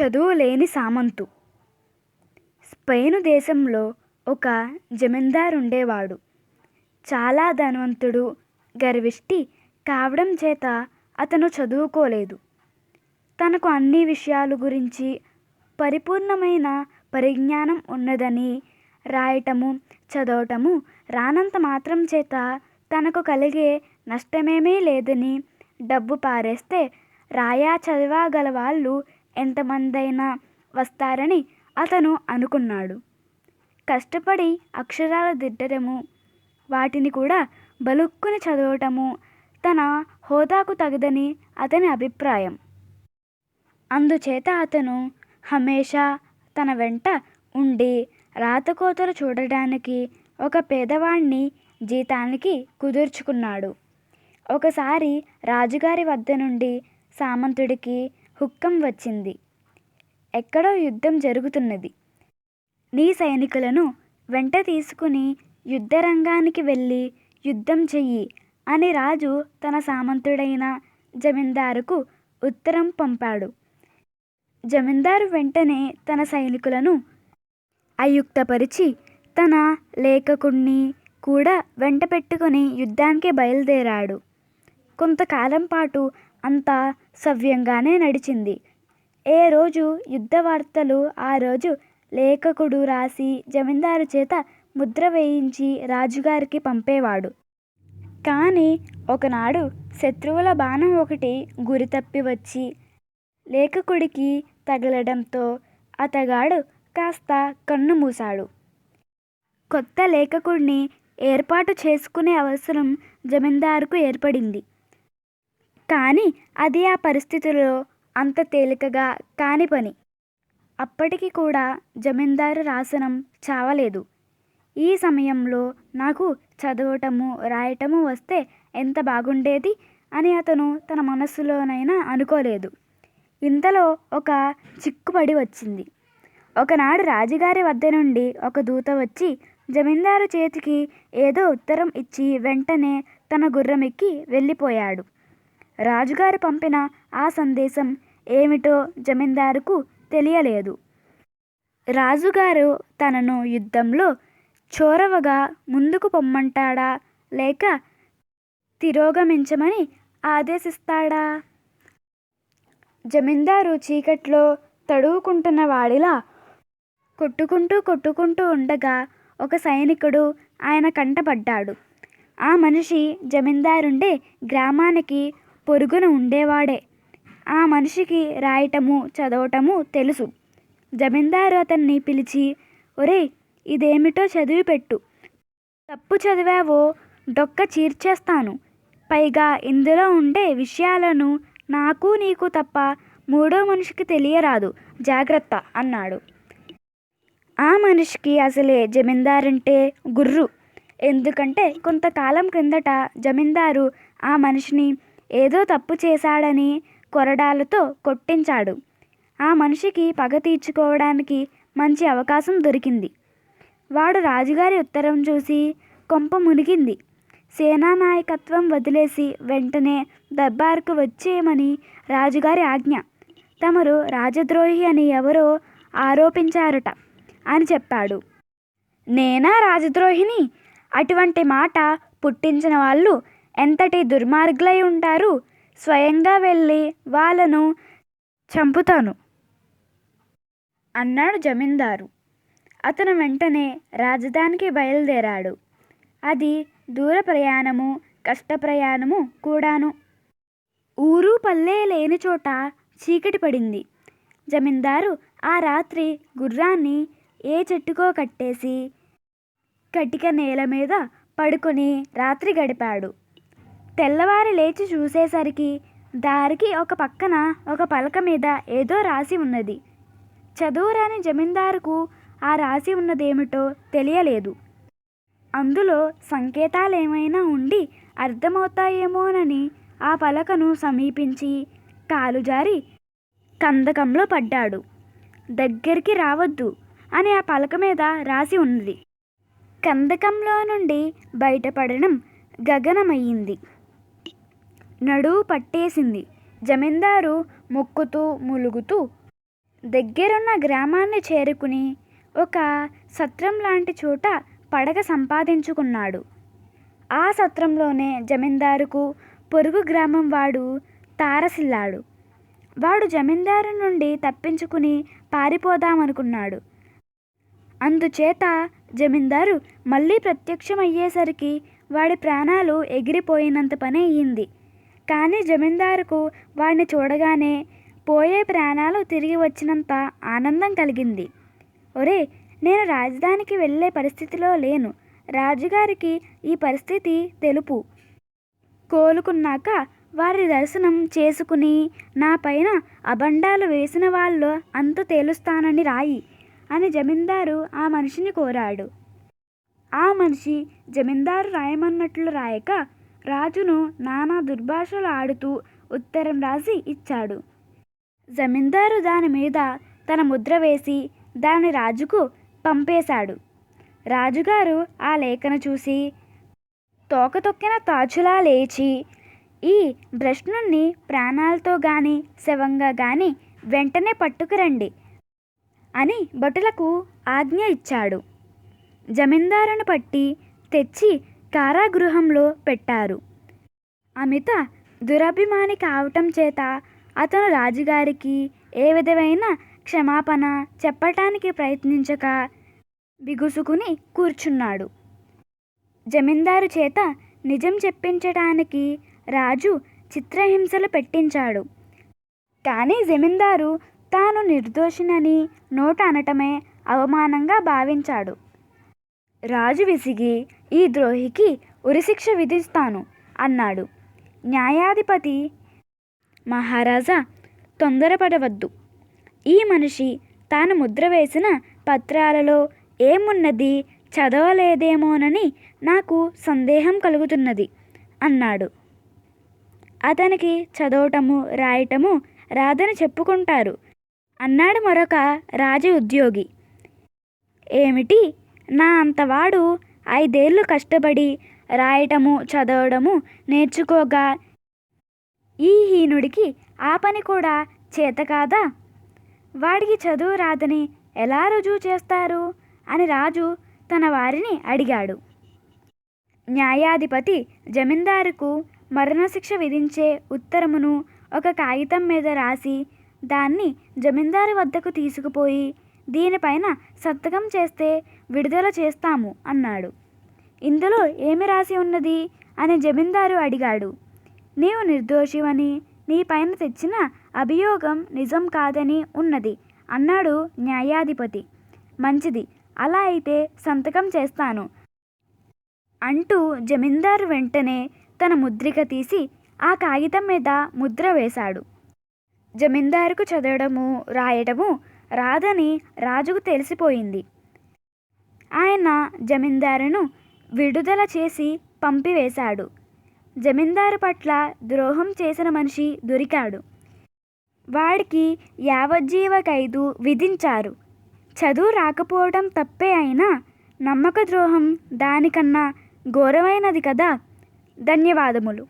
చదువులేని సామంతు. Spain దేశంలో ఒక జమీందారు ఉండేవాడు చాలా ధనవంతుడు గర్విష్టి కావడం చేత అతను చదువుకోలేదు. తనకు అన్ని విషయాలు గురించి పరిపూర్ణమైన పరిజ్ఞానం ఉన్నదని రాయటము చదవటము రానంత మాత్రం చేత తనకు కలిగే నష్టమేమీ లేదని డబ్బు పారేస్తే రాయా చదవగల వాళ్ళు ఎంతమందైనా వస్తారని అతను అనుకున్నాడు. కష్టపడి అక్షరాలు దిద్దడము వాటిని కూడా బలుక్కుని చదవటము తన హోదాకు తగదని అతని అభిప్రాయం. అందుచేత అతను హమేషా తన వెంట ఉండి రాతకోతలు చూడడానికి ఒక పేదవాణ్ణి జీతానికి కుదుర్చుకున్నాడు. ఒకసారి రాజుగారి వద్ద నుండి సామంతుడికి హుక్కం వచ్చింది. ఎక్కడో యుద్ధం జరుగుతున్నది. నీ సైనికులను వెంట తీసుకుని యుద్ధరంగానికి వెళ్ళి యుద్ధం చెయ్యి అని రాజు తన సామంతుడైన జమీందారుకు ఉత్తరం పంపాడు. జమీందారు వెంటనే తన సైనికులను అయుక్తపరిచి తన లేఖకుణ్ణి కూడా వెంట పెట్టుకుని యుద్ధానికి బయలుదేరాడు. కొంతకాలం పాటు అంతా సవ్యంగానే నడిచింది. ఏ రోజు యుద్ధ వార్తలు ఆ రోజు లేఖకుడు రాసి జమీందారు చేత ముద్ర వేయించి రాజుగారికి పంపేవాడు. కానీ ఒకనాడు శత్రువుల బాణం ఒకటి గురి తప్పి వచ్చి లేఖకుడికి తగలడంతో అతగాడు కాస్త కన్ను మూశాడు. కొత్త లేఖకుడిని ఏర్పాటు చేసుకునే అవసరం జమీందారుకు ఏర్పడింది. కానీ అది ఆ పరిస్థితుల్లో అంత తేలికగా కాని పని. అప్పటికి కూడా జమీందారు రాసనం చావలేదు. ఈ సమయంలో నాకు చదవటము రాయటము వస్తే ఎంత బాగుండేది అని అతను తన మనస్సులోనైనా అనుకోలేదు. ఇంతలో ఒక చిక్కుపడి వచ్చింది. ఒకనాడు రాజుగారి వద్ద నుండి ఒక దూత వచ్చి జమీందారు చేతికి ఏదో ఉత్తరం ఇచ్చి వెంటనే తన గుర్రమెక్కి వెళ్ళిపోయాడు. రాజుగారు పంపిన ఆ సందేశం ఏమిటో జమీందారుకు తెలియలేదు. రాజుగారు తనను యుద్ధంలో చోరవగా ముందుకు పొమ్మంటాడా లేక తిరోగమించమని ఆదేశిస్తాడా? జమీందారు చీకట్లో తడువుకుంటున్న వాడిలా కొట్టుకుంటూ కొట్టుకుంటూ ఉండగా ఒక సైనికుడు ఆయన కంటపడ్డాడు. ఆ మనిషి జమీందారుండే గ్రామానికి పొరుగున ఉండేవాడే. ఆ మనిషికి రాయటము చదవటము తెలుసు. జమీందారు అతన్ని పిలిచి ఒరేయ్ ఇదేమిటో చదివి పెట్టు. తప్పు చదివావో డొక్క చీర్చేస్తాను. పైగా ఇందులో ఉండే విషయాలను నాకు నీకు తప్ప మూడో మనిషికి తెలియరాదు. జాగ్రత్త అన్నాడు. ఆ మనిషికి అసలే జమీందారంటే గుర్రు. ఎందుకంటే కొంతకాలం క్రిందట జమీందారు ఆ మనిషిని ఏదో తప్పు చేశాడని కొరడాలతో కొట్టించాడు. ఆ మనిషికి పగ తీర్చుకోవడానికి మంచి అవకాశం దొరికింది. వాడు రాజుగారి ఉత్తరం చూసి కొంప మునిగింది. సేనా నాయకత్వం వదిలేసి వెంటనే దర్బార్కు వచ్చేయమని రాజుగారి ఆజ్ఞ. తమరు రాజద్రోహి అని ఎవరో ఆరోపించారట అని చెప్పాడు. నేనా రాజద్రోహిని? అటువంటి మాట పుట్టించిన వాళ్ళు ఎంతటి దుర్మార్గులై ఉంటారు స్వయంగా వెళ్ళి వాళ్ళను చంపుతాను. అన్నాడు జమీందారు. అతను వెంటనే రాజధానికి బయలుదేరాడు. అది దూర ప్రయాణము కష్ట ప్రయాణము కూడాను. ఊరు పల్లె లేని చోట చీకటి పడింది. జమీందారు ఆ రాత్రి గుర్రాన్ని ఏ చెట్టుకో కట్టేసి కటిక నేల మీద పడుకొని రాత్రి గడిపాడు. తెల్లవారి లేచి చూసేసరికి దారికి ఒక పక్కన ఒక పలక మీద ఏదో రాసి ఉన్నది. చదువురాని జమీందారుకు ఆ రాసి ఉన్నదేమిటో తెలియలేదు. అందులో సంకేతాలు ఏమైనా ఉండి అర్థమవుతాయేమోనని ఆ పలకను సమీపించి కాలు జారి కందకంలో పడ్డాడు. దగ్గరికి రావద్దు అని ఆ పలక మీద రాసి ఉన్నది. కందకంలో నుండి బయటపడడం గగనమయ్యింది. నడువు పట్టేసింది. జమీందారు మొక్కుతూ ములుగుతూ దగ్గరున్న గ్రామాన్ని చేరుకుని ఒక సత్రం లాంటి చోట పడక సంపాదించుకున్నాడు. ఆ సత్రంలోనే జమీందారుకు పొరుగు గ్రామం వాడు తారసిల్లాడు. వాడు జమీందారు నుండి తప్పించుకుని పారిపోదామనుకున్నాడు. అందుచేత జమీందారు మళ్ళీ ప్రత్యక్షమయ్యేసరికి వాడి ప్రాణాలు ఎగిరిపోయినంత పని అయ్యింది. కానీ జమీందారుకు వాడిని చూడగానే పోయే ప్రాణాలు తిరిగి వచ్చినంత ఆనందం కలిగింది. ఒరే నేను రాజధానికి వెళ్ళే పరిస్థితిలో లేను. రాజుగారికి ఈ పరిస్థితి తెలుపు. కోలుకున్నాక వారి దర్శనం చేసుకుని నా పైన అబండాలు వేసిన వాళ్ళు అంత తేలుస్తానని రాయి అని జమీందారు ఆ మనిషిని కోరాడు. ఆ మనిషి జమీందారు రాయమన్నట్లు రాయక రాజును నానా దుర్భాషలు ఆడుతూ ఉత్తరం రాసి ఇచ్చాడు. జమీందారు దాని మీద తన ముద్ర వేసి దాని రాజుకు పంపేశాడు. రాజుగారు ఆ లేఖను చూసి తోక తొక్కిన తాచులా లేచి ఈ భ్రష్ణుణ్ణి ప్రాణాలతో గాని శవంగా గాని వెంటనే పట్టుకురండి అని భటులకు ఆజ్ఞ ఇచ్చాడు. జమీందారును పట్టి తెచ్చి కారాగృహంలో పెట్టారు. అమిత దురభిమాని కావటం చేత అతను రాజుగారికి ఏ విధమైన క్షమాపణ చెప్పటానికి ప్రయత్నించక బిగుసుకుని కూర్చున్నాడు. జమీందారు చేత నిజం చెప్పించటానికి రాజు చిత్రహింసలు పెట్టించాడు. కానీ జమీందారు తాను నిర్దోషినని నోట అనటమే అవమానంగా భావించాడు. రాజు విసిగి ఈ ద్రోహికి ఉరిశిక్ష విధిస్తాను అన్నాడు. న్యాయాధిపతి మహారాజా తొందరపడవద్దు. ఈ మనిషి తాను ముద్ర వేసిన పత్రాలలో ఏమున్నది చదవలేదేమోనని నాకు సందేహం కలుగుతున్నది అన్నాడు. అతనికి చదవటము రాయటము రాదని చెప్పుకుంటారు అన్నాడు మరొక రాజ ఉద్యోగి. ఏమిటి? నా అంతవాడు ఐదేళ్ళు కష్టపడి రాయటము చదవడము నేర్చుకోగా. ఈ హీనుడికి ఆ పని కూడా చేత కాదా? వాడికి చదువు రాదని ఎలా రుజువు చేస్తారు? అని రాజు తన వారిని అడిగాడు. న్యాయాధిపతి జమీందారుకు మరణశిక్ష విధించే ఉత్తరమును ఒక కాగితం మీద రాసి దాన్ని జమీందారు వద్దకు తీసుకుపోయి దీనిపైన సంతకం చేస్తే విడుదల చేస్తాము అన్నాడు. ఇందులో ఏమి రాసి ఉన్నది? అని జమీందారు అడిగాడు. నీవు నిర్దోషివని నీ పైన తెచ్చిన అభియోగం నిజం కాదని ఉన్నది అన్నాడు న్యాయాధిపతి. మంచిది అలా అయితే సంతకం చేస్తాను అంటూ జమీందారు వెంటనే తన ముద్రిక తీసి ఆ కాగితం మీద ముద్ర వేశాడు. జమీందారుకు చదవడము రాయడము రాదని రాజుకు తెలిసిపోయింది. ఆయన జమీందారును విడుదల చేసి పంపివేశాడు. జమీందారు పట్ల ద్రోహం చేసిన మనిషి దొరికాడు. వాడికి యావజ్జీవ ఖైదు విధించారు. చదువు రాకపోవడం తప్పే అయినా నమ్మక ద్రోహం దానికన్నా ఘోరమైనది కదా. ధన్యవాదములు.